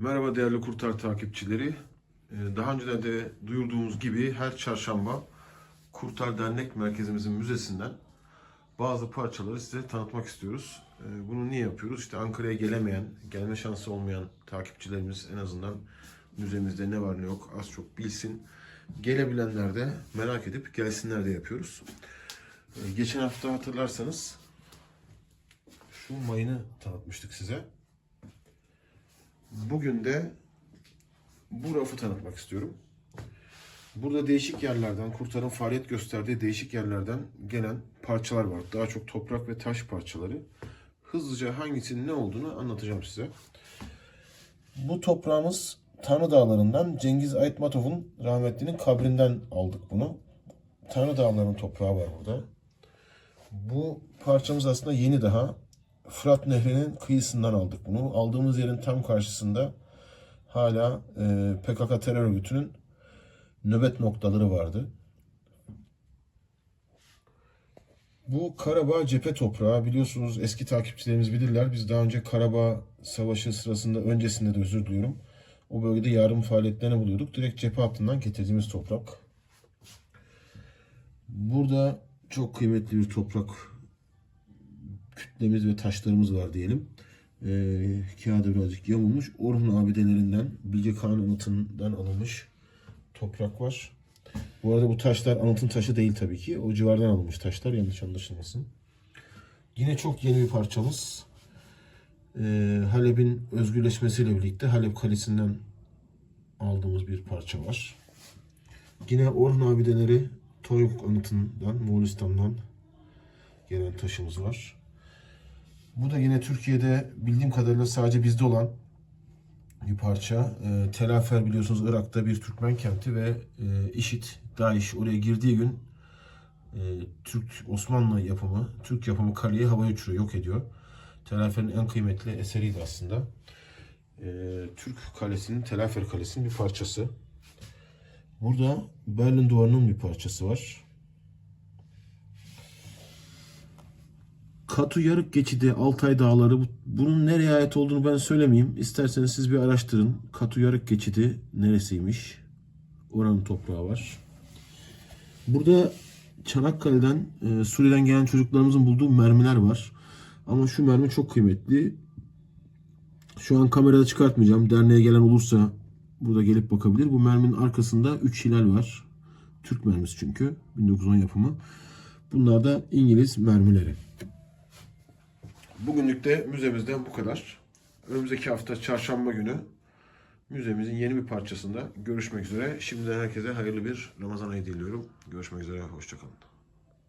Merhaba değerli Kurtar takipçileri. Ee, Daha önceden de duyurduğumuz gibi her çarşamba Kurtar Dernek Merkezimizin müzesinden bazı parçaları size tanıtmak istiyoruz. Ee, Bunu niye yapıyoruz? İşte Ankara'ya gelemeyen, gelme şansı olmayan takipçilerimiz en azından müzemizde ne var ne yok az çok bilsin. Gelebilenler de merak edip gelsinler de yapıyoruz. Ee, Geçen hafta hatırlarsanız şu mayını tanıtmıştık size. Bugün de bu rafı tanıtmak istiyorum. Burada değişik yerlerden, kurtarın faaliyet gösterdiği değişik yerlerden gelen parçalar var. Daha çok toprak ve taş parçaları. Hızlıca hangisinin ne olduğunu anlatacağım size. Bu toprağımız Tanrı Dağları'ndan Cengiz Aytmatov'un rahmetlinin kabrinden aldık bunu. Tanrı Dağları'nın toprağı var burada. Bu parçamız aslında yeni daha. Fırat Nehri'nin kıyısından aldık bunu. Aldığımız yerin tam karşısında hala e, PKK terör örgütünün nöbet noktaları vardı. Bu Karabağ cephe toprağı biliyorsunuz eski takipçilerimiz bilirler. Biz daha önce Karabağ Savaşı sırasında öncesinde de özür diliyorum. O bölgede yardım faaliyetlerine buluyorduk. Direkt cephe hattından getirdiğimiz toprak. Burada çok kıymetli bir toprak kütlemiz ve taşlarımız var diyelim. Ee, kağıda birazcık yamulmuş. Orhun abidelerinden, Bilge Kağan anıtından alınmış toprak var. Bu arada bu taşlar anıtın taşı değil tabii ki. O civardan alınmış taşlar yanlış anlaşılmasın. Yine çok yeni bir parçamız. Ee, Halep'in özgürleşmesiyle birlikte Halep Kalesi'nden aldığımız bir parça var. Yine Orhun abideleri Toyuk anıtından, Moğolistan'dan gelen taşımız var. Bu da yine Türkiye'de bildiğim kadarıyla sadece bizde olan bir parça. E, Telafer biliyorsunuz Irak'ta bir Türkmen kenti ve e, IŞİD, DAEŞ oraya girdiği gün e, Türk Osmanlı yapımı, Türk yapımı kaleyi havaya uçuruyor, yok ediyor. Telafer'in en kıymetli eseriydi aslında. E, Türk kalesinin, Telafer kalesinin bir parçası. Burada Berlin duvarının bir parçası var. Katu Yarık Geçidi, Altay Dağları. Bu- Bunun nereye ait olduğunu ben söylemeyeyim. İsterseniz siz bir araştırın. Katu Yarık Geçidi neresiymiş? Oranın toprağı var. Burada Çanakkale'den, e, Suriye'den gelen çocuklarımızın bulduğu mermiler var. Ama şu mermi çok kıymetli. Şu an kamerada çıkartmayacağım. Derneğe gelen olursa burada gelip bakabilir. Bu merminin arkasında 3 hilal var. Türk mermisi çünkü. 1910 yapımı. Bunlar da İngiliz mermileri. Bugünlük de müzemizden bu kadar. Önümüzdeki hafta çarşamba günü müzemizin yeni bir parçasında görüşmek üzere. Şimdiden herkese hayırlı bir Ramazan ayı diliyorum. Görüşmek üzere, hoşçakalın.